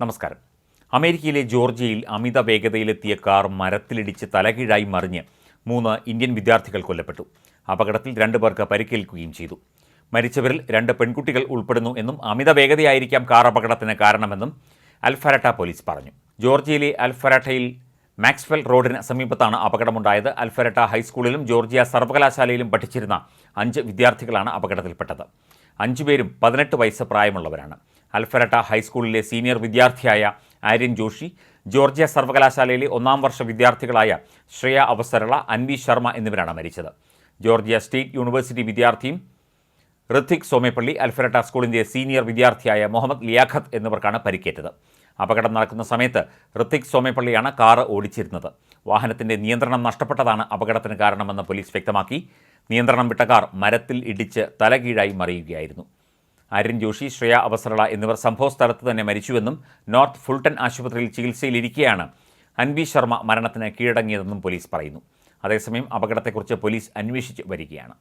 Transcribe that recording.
നമസ്കാരം. അമേരിക്കയിലെ ജോർജിയയിൽ അമിത വേഗതയിലെത്തിയ കാർ മരത്തിലിടിച്ച് തലകീഴായി മറിഞ്ഞ് മൂന്ന് ഇന്ത്യൻ വിദ്യാർത്ഥികൾ കൊല്ലപ്പെട്ടു. അപകടത്തിൽ രണ്ട് പേർക്ക് പരിക്കേൽക്കുകയും ചെയ്തു. മരിച്ചവരിൽ രണ്ട് പെൺകുട്ടികൾ ഉൾപ്പെടുന്നു എന്നും അമിത വേഗതയായിരിക്കാം കാർ അപകടത്തിന് കാരണമെന്നും അൽഫരട്ട പോലീസ് പറഞ്ഞു. ജോർജിയയിലെ അൽഫരട്ടയിൽ മാക്സ്വെൽ റോഡിന് സമീപത്താണ് അപകടമുണ്ടായത്. അൽഫരട്ട ഹൈസ്കൂളിലും ജോർജിയ സർവകലാശാലയിലും പഠിച്ചിരുന്ന അഞ്ച് വിദ്യാർത്ഥികളാണ് അപകടത്തിൽപ്പെട്ടത്. അഞ്ചുപേരും പതിനെട്ട് വയസ്സ് പ്രായമുള്ളവരാണ്. അൽഫരട്ട ഹൈസ്കൂളിലെ സീനിയർ വിദ്യാർത്ഥിയായ ആര്യൻ ജോഷി ജോർജിയ സർവകലാശാലയിലെ ഒന്നാം വർഷ വിദ്യാർത്ഥികളായ ശ്രേയ അവസരള അൻവി ശർമ്മ എന്നിവരാണ് മരിച്ചത്. ജോർജിയ സ്റ്റേറ്റ് യൂണിവേഴ്സിറ്റി വിദ്യാർത്ഥിയും ഋഥിക് സോമേപ്പള്ളി അൽഫരട്ട സ്കൂളിന്റെ സീനിയർ വിദ്യാർത്ഥിയായ മുഹമ്മദ് ലിയാഖത്ത് എന്നിവർക്കാണ് പരിക്കേറ്റത്. അപകടം നടക്കുന്ന സമയത്ത് ഋഥിക് സോമേപ്പള്ളിയാണ് കാറ് ഓടിച്ചിരുന്നത്. വാഹനത്തിന്റെ നിയന്ത്രണം നഷ്ടപ്പെട്ടതാണ് അപകടത്തിന് കാരണമെന്ന് പോലീസ് വ്യക്തമാക്കി. നിയന്ത്രണം വിട്ട കാർ മരത്തിൽ ഇടിച്ച് തലകീഴായി മറിയുകയായിരുന്നു. ആര്യൻ ജോഷി ശ്രേയ അവസരള എന്നിവർ സംഭവസ്ഥലത്ത് തന്നെ മരിച്ചുവെന്നും നോർത്ത് ഫുൾട്ടൺ ആശുപത്രിയിൽ ചികിത്സയിലിരിക്കെയാണ് അൻവി ശർമ്മ മരണത്തിന് കീഴടങ്ങിയതെന്നും പോലീസ് പറയുന്നു. അതേസമയം അപകടത്തെക്കുറിച്ച് പോലീസ് അന്വേഷിച്ച് വരികയാണ്.